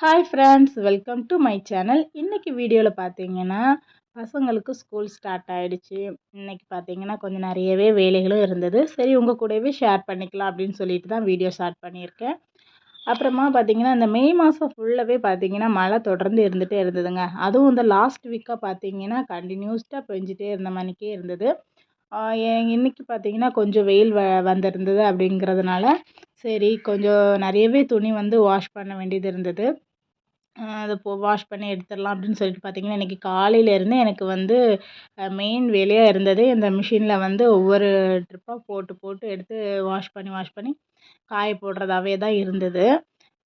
Hi friends welcome to my channel இன்றைக்கி வீடியோவில் பார்த்தீங்கன்னா பசங்களுக்கு ஸ்கூல் ஸ்டார்ட் ஆகிடுச்சு இன்றைக்கி பார்த்தீங்கன்னா கொஞ்சம் நிறையவே வேலைகளும் இருந்தது. சரி உங்கள் கூடவே ஷேர் பண்ணிக்கலாம் அப்படின்னு சொல்லிட்டு தான் வீடியோ ஸ்டார்ட் பண்ணியிருக்கேன். அப்புறமா பார்த்திங்கன்னா இந்த மே மாதம் ஃபுல்லாகவே பார்த்திங்கன்னா மழை தொடர்ந்து இருந்துகிட்டே இருந்ததுங்க. அதுவும் இந்த லாஸ்ட் வீக்காக பார்த்திங்கன்னா கண்டினியூஸ்டாக பெஞ்சிட்டே இருந்த மணிக்கே இருந்தது. இன்றைக்கி பார்த்தீங்கன்னா கொஞ்சம் வெயில் வ வந்திருந்தது அப்படிங்கிறதுனால சரி கொஞ்சம் நிறையவே துணி வந்து வாஷ் பண்ண வேண்டியது இருந்தது. அதை போ வாஷ் பண்ணி எடுத்துடலாம் அப்படின்னு சொல்லிட்டு பார்த்தீங்கன்னா இன்றைக்கி காலையிலேருந்து எனக்கு வந்து மெயின் வேலையாக இருந்தது இந்த மிஷினில் வந்து ஒவ்வொரு ட்ரிப்பாக போட்டு போட்டு எடுத்து வாஷ் பண்ணி வாஷ் பண்ணி காய போடுறதாவே தான் இருந்தது.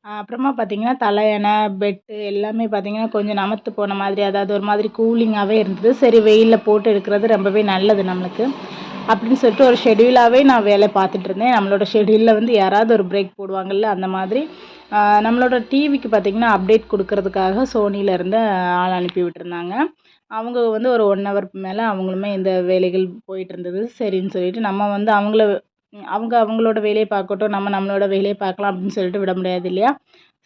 அப்புறமா பார்த்தீங்கன்னா தலையணை பெட்டு எல்லாமே பார்த்தீங்கன்னா கொஞ்சம் நமத்து போன மாதிரி அதாவது ஒரு மாதிரி கூலிங்காகவே இருந்தது. சரி வெயிலில் போட்டு எடுக்கிறது ரொம்பவே நல்லது நம்மளுக்கு. அப்படின்னு சொல்லிட்டு ஒரு ஷெடியூலாகவே நான் வேலை பார்த்துட்டு இருந்தேன். நம்மளோட ஷெடியூலில் வந்து யாராவது ஒரு பிரேக் போடுவாங்கள்ல அந்த மாதிரி நம்மளோட டிவிக்கு பார்த்திங்கன்னா அப்டேட் கொடுக்கறதுக்காக சோனியிலேருந்து ஆள் அனுப்பி விட்டுருந்தாங்க. அவங்க வந்து ஒரு ஒன் ஹவர் மேலே அவங்களுமே இந்த வேலைகள் போயிட்டு இருந்தது. சரின்னு சொல்லிட்டு நம்ம வந்து அவங்கள அவங்க அவங்களோட வேலையை பார்க்கட்டும் நம்ம நம்மளோட வேலையை பார்க்கலாம் அப்படின்னு சொல்லிட்டு விட முடியாது இல்லையா?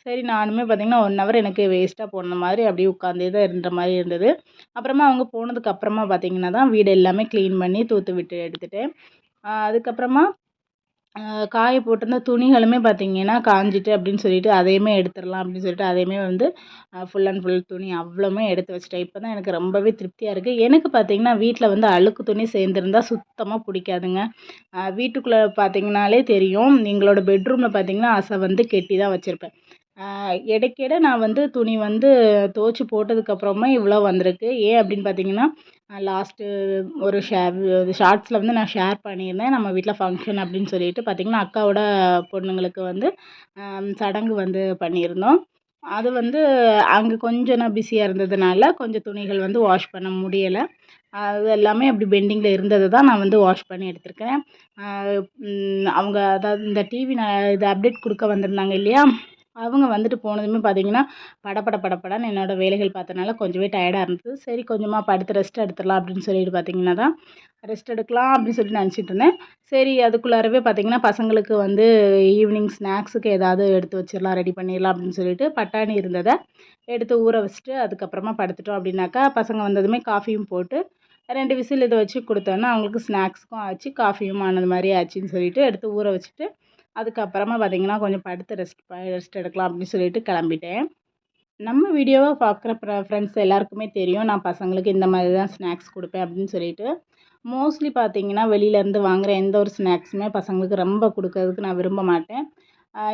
சரி நானுமே பார்த்திங்கன்னா ஒன் ஹவர் எனக்கு வேஸ்ட்டாக போன மாதிரி அப்படியே உட்காந்தே தான் இருந்த மாதிரி இருந்தது. அப்புறமா அவங்க போனதுக்கு அப்புறமா பார்த்திங்கன்னா தான் வீடு எல்லாமே க்ளீன் பண்ணி தூத்து விட்டு எடுத்துகிட்டேன் அதுக்கப்புறமா காய போட்டிருந்த துணிகளுமே பார்த்திங்கன்னா காஞ்சிட்டு அப்படின்னு சொல்லிட்டு அதையுமே எடுத்துடலாம் அப்படின்னு சொல்லிட்டு அதையுமே வந்து ஃபுல் அண்ட் ஃபுல் துணி அவ்வளோமே எடுத்து வச்சுட்டேன். இப்போ தான் எனக்கு ரொம்பவே திருப்தியாக இருக்குது எனக்கு பார்த்திங்கன்னா வீட்டில் வந்து அழுக்கு துணி சேர்ந்துருந்தா சுத்தமாக பிடிக்காதுங்க. வீட்டுக்குள்ளே பார்த்திங்கனாலே தெரியும். எங்களோட பெட்ரூமில் பார்த்திங்கன்னா அசை வந்து கெட்டி தான் வச்சுருப்பேன் இடைக்கிட நான் வந்து துணி வந்து துவச்சி போட்டதுக்கப்புறமா இவ்வளோ வந்திருக்கு. ஏன் அப்படின்னு பார்த்தீங்கன்னா லாஸ்ட்டு ஒரு ஷேர் ஷார்ட்ஸில் வந்து நான் ஷேர் பண்ணியிருந்தேன். நம்ம வீட்டில் ஃபங்க்ஷன் அப்படின்னு சொல்லிட்டு பார்த்திங்கன்னா அக்காவோட பொண்ணுங்களுக்கு வந்து சடங்கு வந்து பண்ணியிருந்தோம். அது வந்து அங்கே கொஞ்சம் நான் பிஸியாக இருந்ததுனால கொஞ்சம் துணிகள் வந்து வாஷ் பண்ண முடியலை. அது எல்லாமே அப்படி பெண்டிங்கில் இருந்தது தான் நான் வந்து வாஷ் பண்ணி எடுத்திருக்கேன் அவங்க அதாவது இந்த டிவி நான் இது அப்டேட் கொடுக்க வந்திருந்தாங்க இல்லையா? அவங்க வந்துட்டு போனதுமே பார்த்தீங்கன்னா படப்பட படப்படன்னு என்னோடய வேலைகள் பார்த்தனால கொஞ்சமே டயர்டாக இருந்தது. சரி கொஞ்சமாக படுத்து ரெஸ்ட் எடுத்துடலாம் அப்படின்னு சொல்லிட்டு பார்த்தீங்கன்னா தான் ரெஸ்ட் எடுக்கலாம் அப்படின்னு சொல்லிட்டு நினச்சிட்டு இருந்தேன். சரி அதுக்குள்ளாரவே பார்த்தீங்கன்னா பசங்களுக்கு வந்து ஈவினிங் ஸ்நாக்ஸுக்கு ஏதாவது எடுத்து வச்சிடலாம் ரெடி பண்ணிடலாம் அப்படின்னு சொல்லிட்டு பட்டாணி இருந்ததை எடுத்து ஊற வச்சுட்டு அதுக்கப்புறமா படுத்துட்டோம் அப்படின்னாக்கா பசங்க வந்ததுமே காஃபியும் போட்டு ரெண்டு விசில் இதை வச்சு கொடுத்தோன்னா அவங்களுக்கு ஸ்நாக்ஸுக்கும் ஆச்சு காஃபியும் ஆனது மாதிரி ஆச்சுன்னு சொல்லிட்டு எடுத்து ஊற வச்சுட்டு அதுக்கப்புறமா பார்த்திங்கன்னா கொஞ்சம் படுத்து ரெஸ்ட் ரெஸ்ட் எடுக்கலாம் அப்படின்னு சொல்லிட்டு கிளம்பிட்டேன். நம்ம வீடியோவை பார்க்குற ஃப்ரெண்ட்ஸ் எல்லாருக்குமே தெரியும். நான் பசங்களுக்கு இந்த மாதிரி தான் ஸ்நாக்ஸ் கொடுப்பேன் அப்படின்னு சொல்லிட்டு. மோஸ்ட்லி பார்த்தீங்கன்னா வெளியிலேருந்து வாங்குகிற எந்த ஒரு ஸ்நாக்ஸுமே பசங்களுக்கு ரொம்ப கொடுக்கறதுக்கு நான் விரும்ப மாட்டேன்.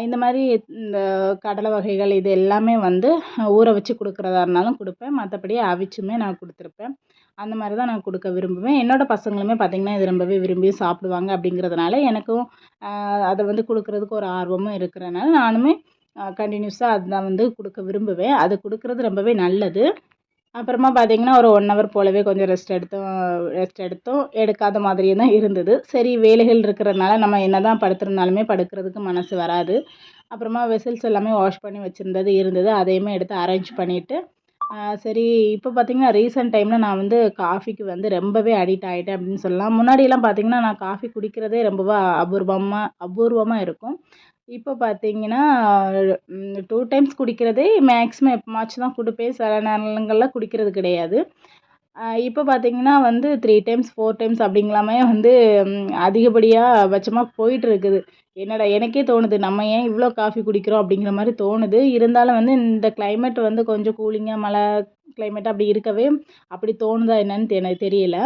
இந்த மாதிரி இந்த கடலை வகைகள் இது எல்லாமே வந்து ஊற வச்சு கொடுக்குறதா இருந்தாலும் கொடுப்பேன். மற்றபடி அவிச்சுமே நான் கொடுத்துருப்பேன். அந்த மாதிரி தான் நான் கொடுக்க விரும்புவேன். என்னோடய பசங்களுமே பார்த்திங்கன்னா இது ரொம்பவே விரும்பி சாப்பிடுவாங்க அப்படிங்கிறதுனால எனக்கும் அதை வந்து கொடுக்குறதுக்கு ஒரு ஆர்வமும் இருக்கிறனால நானுமே கண்டினியூஸாக அதுதான் வந்து கொடுக்க விரும்புவேன். அது கொடுக்குறது ரொம்பவே நல்லது. அப்புறமா பார்த்திங்கன்னா ஒரு ஒன் ஹவர் போலவே கொஞ்சம் ரெஸ்ட் எடுத்தோம் ரெஸ்ட் எடுத்தோம். எடுக்காத மாதிரியே தான் இருந்தது. சரி வேலைகள் இருக்கிறதுனால நம்ம என்ன தான் படுத்திருந்தாலுமே படுக்கிறதுக்கு மனசு வராது. அப்புறமா வெசல்ஸ் எல்லாமே வாஷ் பண்ணி வச்சுருந்தது இருந்தது. அதையுமே எடுத்து அரேஞ்ச் பண்ணிவிட்டு சரி. இப்போ பார்த்திங்கன்னா ரீசெண்ட் டைமில் நான் வந்து காஃபிக்கு வந்து ரொம்பவே அடிக்ட் ஆகிட்டேன் அப்படின்னு சொல்லலாம். முன்னாடியெல்லாம் பார்த்திங்கன்னா நான் காஃபி குடிக்கிறதே ரொம்பவே அபூர்வமாக அபூர்வமாக இருக்கும். இப்போ பார்த்தீங்கன்னா டூ டைம்ஸ் குடிக்கிறதே மேக்ஸிமம் எப்போமாச்சும் தான் கொடுப்பேன். சில நேரங்களில் குடிக்கிறது கிடையாது. இப்போ பார்த்தீங்கன்னா வந்து த்ரீ டைம்ஸ் ஃபோர் டைம்ஸ் அப்படிங்கலாமே வந்து அதிகப்படியாக பட்சமாக போயிட்டுருக்குது என்னடா எனக்கே தோணுது நம்ம ஏன் இவ்வளோ காஃபி குடிக்கிறோம் அப்படிங்கிற மாதிரி தோணுது. இருந்தாலும் வந்து இந்த கிளைமேட் வந்து கொஞ்சம் கூலிங்காக மழை கிளைமேட் அப்படி இருக்கவே அப்படி தோணுதா என்னன்னு எனக்கு தெரியல.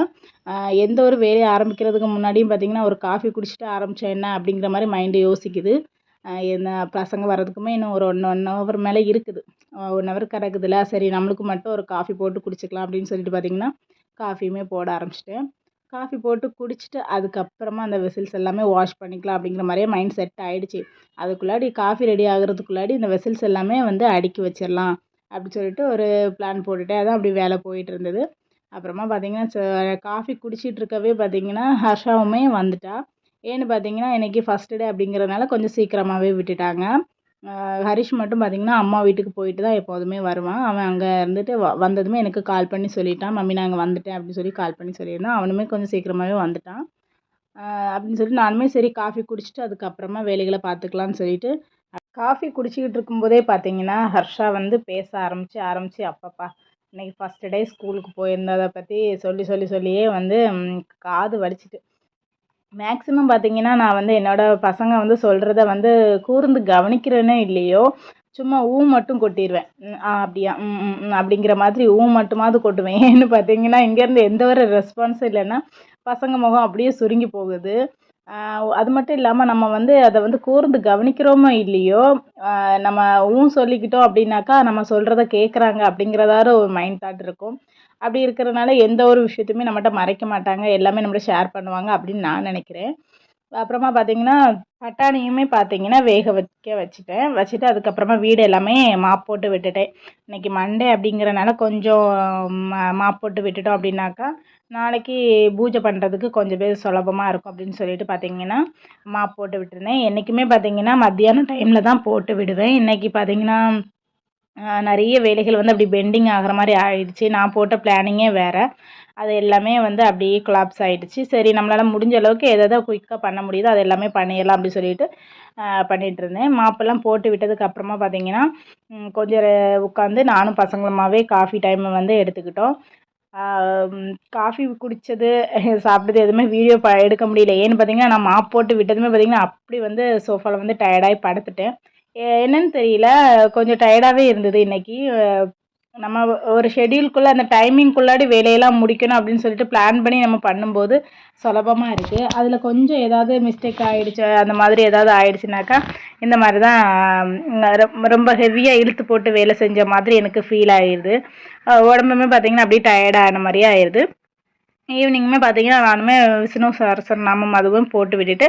எந்த ஒரு வேலையை ஆரம்பிக்கிறதுக்கு முன்னாடியும் பார்த்திங்கன்னா ஒரு காஃபி குடிச்சிட்டு ஆரம்பித்தேன் என்ன அப்படிங்கிற மாதிரி மைண்டு யோசிக்குது. என்ன பசங்க வர்றதுக்குமே இன்னும் ஒரு ஒன் ஒன் ஹவர் மேலே இருக்குது. ஒன் ஹவர் கிடக்குதுல சரி நம்மளுக்கு மட்டும் ஒரு காஃபி போட்டு குடிச்சிக்கலாம் அப்படின்னு சொல்லிட்டு பார்த்திங்கன்னா காஃபியுமே போட ஆரம்பிச்சிட்டேன். காஃபி போட்டு குடிச்சிட்டு அதுக்கப்புறமா அந்த வெசல்ஸ் எல்லாமே வாஷ் பண்ணிக்கலாம் அப்படிங்கிற மாதிரியே மைண்ட் செட் ஆகிடுச்சி அதுக்குள்ளாடி காஃபி ரெடி ஆகிறதுக்குள்ளாடி இந்த வெசல்ஸ் எல்லாமே வந்து அடுக்கி வச்சிடலாம் அப்படி சொல்லிட்டு ஒரு பிளான் போட்டுட்டு அதான் அப்படி வேலை போயிட்டு இருந்தது. அப்புறமா பார்த்திங்கன்னா காஃபி குடிச்சிட்டு இருக்கவே பார்த்திங்கன்னா ஹர்ஷாவுமே வந்துட்டா. ஏன்னு பார்த்தீங்கன்னா இன்றைக்கி ஃபஸ்ட்டு டே அப்படிங்கிறதுனால கொஞ்சம் சீக்கிரமாகவே விட்டுட்டாங்க. ஹரிஷ் மட்டும் பார்த்திங்கன்னா அம்மா வீட்டுக்கு போயிட்டு தான் எப்போதுமே வருவான். அவன் அங்கே இருந்துட்டு வ வந்ததுமே எனக்கு கால் பண்ணி சொல்லிட்டான். மம்மி நான் அங்கே வந்துட்டேன் அப்படின்னு சொல்லி கால் பண்ணி சொல்லியிருந்தான். அவனுமே கொஞ்சம் சீக்கிரமாகவே வந்துட்டான். அப்படின்னு சொல்லிட்டு நானுமே சரி காஃபி குடிச்சிட்டு அதுக்கப்புறமா வேலைகளை பார்த்துக்கலான்னு சொல்லிட்டு காஃபி குடிச்சிக்கிட்டு இருக்கும்போதே பார்த்தீங்கன்னா ஹர்ஷா வந்து பேச ஆரம்பித்து ஆரம்பித்து அப்பப்பா இன்றைக்கி ஃபஸ்ட்டு டே ஸ்கூலுக்கு போயிருந்ததை பற்றி சொல்லி சொல்லி சொல்லியே வந்து காது வலிச்சிட்டு மேக்ஸிமம் பார்த்தீங்கன்னா நான் வந்து என்னோடய பசங்க வந்து சொல்கிறத வந்து கூர்ந்து கவனிக்கிறேனோ இல்லையோ சும்மா ஊ மட்டும் கொட்டிடுவேன் ஆ அப்படியா? ம் அப்படிங்கிற மாதிரி ஊ மட்டுமாவது கொட்டுவேன். ஏன்னு பார்த்தீங்கன்னா இங்கேருந்து எந்த ஒரு ரெஸ்பான்ஸும் இல்லைன்னா பசங்க முகம் அப்படியே சுருங்கி போகுது. அது மட்டும் இல்லாமல் நம்ம வந்து அதை வந்து கூர்ந்து கவனிக்கிறோமோ இல்லையோ நம்ம ஊ சொல்லிக்கிட்டோம் அப்படின்னாக்கா நம்ம சொல்கிறத கேட்குறாங்க அப்படிங்கிறதாரு ஒரு மைண்ட் தாட் இருக்கும். அப்படி இருக்கிறனால எந்த ஒரு விஷயத்தையுமே நம்மகிட்ட மறைக்க மாட்டாங்க. எல்லாமே நம்மகிட்ட ஷேர் பண்ணுவாங்க அப்படின்னு நான் நினைக்கிறேன். அப்புறமா பார்த்தீங்கன்னா பட்டாணியுமே பார்த்தீங்கன்னா வேக வைக்க வச்சுட்டேன். வச்சுட்டு அதுக்கப்புறமா வீடு எல்லாமே மாப் போட்டு விட்டுட்டேன். இன்றைக்கி மண்டே அப்படிங்கிறனால கொஞ்சம் மாப் போட்டு விட்டுட்டோம் அப்படின்னாக்கா நாளைக்கு பூஜை பண்ணுறதுக்கு கொஞ்சம் பேர் சுலபமாக இருக்கும் அப்படின்னு சொல்லிட்டு பார்த்தீங்கன்னா மாப் போட்டு விட்டுருந்தேன். என்றைக்குமே பார்த்தீங்கன்னா மத்தியானம் டைமில் தான் போட்டு விடுவேன். இன்றைக்கி பார்த்தீங்கன்னா நிறைய வேலைகள் வந்து அப்படி பெண்டிங் ஆகிற மாதிரி ஆயிடுச்சு. நான் போட்ட பிளானிங்கே வேறு. அது எல்லாமே வந்து அப்படியே கொலாப்ஸ் ஆகிடுச்சு சரி நம்மளால் முடிஞ்ச அளவுக்கு எதை குயிக்காக பண்ண முடியுதோ அது எல்லாமே பண்ணிடலாம் அப்படி சொல்லிட்டு பண்ணிகிட்ருந்தேன் மாப்பெல்லாம் போட்டு விட்டதுக்கு அப்புறமா பார்த்தீங்கன்னா கொஞ்சம் உட்காந்து நானும் பசங்களுமாவே காஃபி டைமை வந்து எடுத்துக்கிட்டோம். காஃபி குடித்தது சாப்பிட்டது எதுவுமே வீடியோ ப எடுக்க முடியல. ஏன்னு பார்த்தீங்கன்னா நான் மாப் போட்டு விட்டதுமே பார்த்தீங்கன்னா அப்படி வந்து சோஃபாவில் வந்து டயர்டாகி படுத்துட்டேன். என்னன்னு தெரியல. கொஞ்சம் டயர்டாகவே இருந்தது இன்றைக்கி நம்ம ஒரு ஷெடியூல்குள்ளே அந்த டைமிங்குள்ளாடி வேலையெல்லாம் முடிக்கணும் அப்படின்னு சொல்லிட்டு பிளான் பண்ணி நம்ம பண்ணும்போது சுலபமாக இருக்குது அதில் கொஞ்சம் ஏதாவது மிஸ்டேக் ஆகிடுச்சு அந்த மாதிரி ஏதாவது ஆகிடுச்சினாக்கா இந்த மாதிரி தான் ரொம்ப ஹெவியாக இழுத்து போட்டு வேலை செஞ்ச மாதிரி எனக்கு ஃபீல் ஆகிடுது உடம்புமே பார்த்திங்கன்னா அப்படியே டயர்டான மாதிரியே ஆயிடுது ஈவினிங்குமே பார்த்தீங்கன்னா நானுமே விஷ்ணு சரஸ்வர நாமம் அதுவும் போட்டு விட்டுட்டு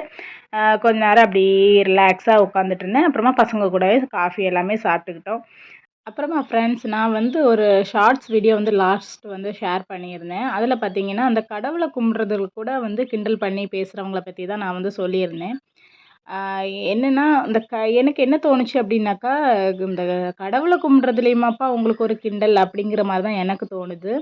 கொஞ்ச நேரம் அப்படி ரிலாக்ஸாக உட்காந்துட்டு இருந்தேன் அப்புறமா பசங்க கூடவே காஃபி எல்லாமே சாப்பிட்டுக்கிட்டோம். அப்புறமா ஃப்ரெண்ட்ஸ் நான் வந்து ஒரு ஷார்ட்ஸ் வீடியோ வந்து லாஸ்ட் வந்து ஷேர் பண்ணியிருந்தேன். அதில் பார்த்தீங்கன்னா அந்த கடவுளை கும்பிட்றதுல கூட வந்து கிண்டல் பண்ணி பேசுகிறவங்கள பற்றி தான் நான் வந்து சொல்லியிருந்தேன். என்னென்னா இந்த க எனக்கு என்ன தோணுச்சு அப்படின்னாக்கா இந்த கடவுளை கும்பிட்றதுலேயுமாப்பா உங்களுக்கு ஒரு கிண்டல் அப்படிங்கிற மாதிரி தான் எனக்கு தோணுது.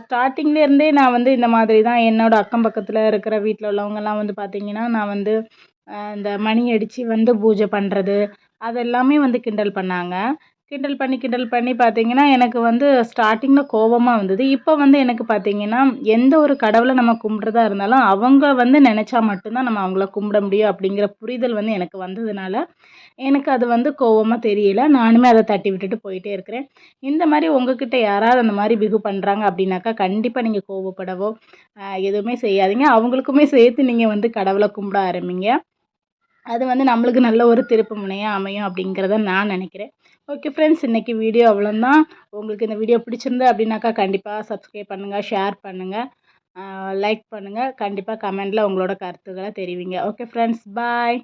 ஸ்டார்டிங்லேருந்தே நான் வந்து இந்த மாதிரி தான் என்னோடய அக்கம் பக்கத்தில் இருக்கிற வீட்டில் உள்ளவங்கள்லாம் வந்து பார்த்திங்கன்னா நான் வந்து இந்த மணி அடித்து வந்து பூஜை பண்ணுறது அது எல்லாமே வந்து கிண்டல் பண்ணாங்க. கிண்டல் பண்ணி கிண்டல் பண்ணி பார்த்தீங்கன்னா எனக்கு வந்து ஸ்டார்டிங்கில் கோபமாக வந்தது. இப்போ வந்து எனக்கு பார்த்தீங்கன்னா எந்த ஒரு கடவுளை நம்ம கும்பிட்றதா இருந்தாலும் அவங்க வந்து நினச்சா மட்டும்தான் நம்ம அவங்கள கும்பிட முடியும் அப்படிங்கிற புரிதல் வந்து எனக்கு வந்ததுனால எனக்கு அது வந்து கோவமாக தெரியல. நானுமே அதை தட்டி விட்டுட்டு போயிட்டே இருக்கிறேன். இந்த மாதிரி உங்ககிட்ட யாராவது அந்த மாதிரி பிகு பண்ணுறாங்க அப்படின்னாக்கா கண்டிப்பாக நீங்கள் கோவப்படவோ எதுவுமே செய்யாதீங்க. அவங்களுக்குமே சேர்த்து நீங்கள் வந்து கடவுளை கும்பிட ஆரம்பிங்க. அது வந்து நம்மளுக்கு நல்ல ஒரு திருப்பு முனையாக அமையும் அப்படிங்கிறத நான் நினைக்கிறேன். ஓகே ஃப்ரெண்ட்ஸ் இன்றைக்கி வீடியோ அவ்வளோதான் உங்களுக்கு இந்த வீடியோ பிடிச்சிருந்தா அப்படின்னாக்கா கண்டிப்பாக சப்ஸ்கிரைப் பண்ணுங்கள் ஷேர் பண்ணுங்கள் லைக் பண்ணுங்கள் கண்டிப்பாக கமெண்டில் உங்களோட கருத்துக்களை தெரிவிங்க. Okay friends bye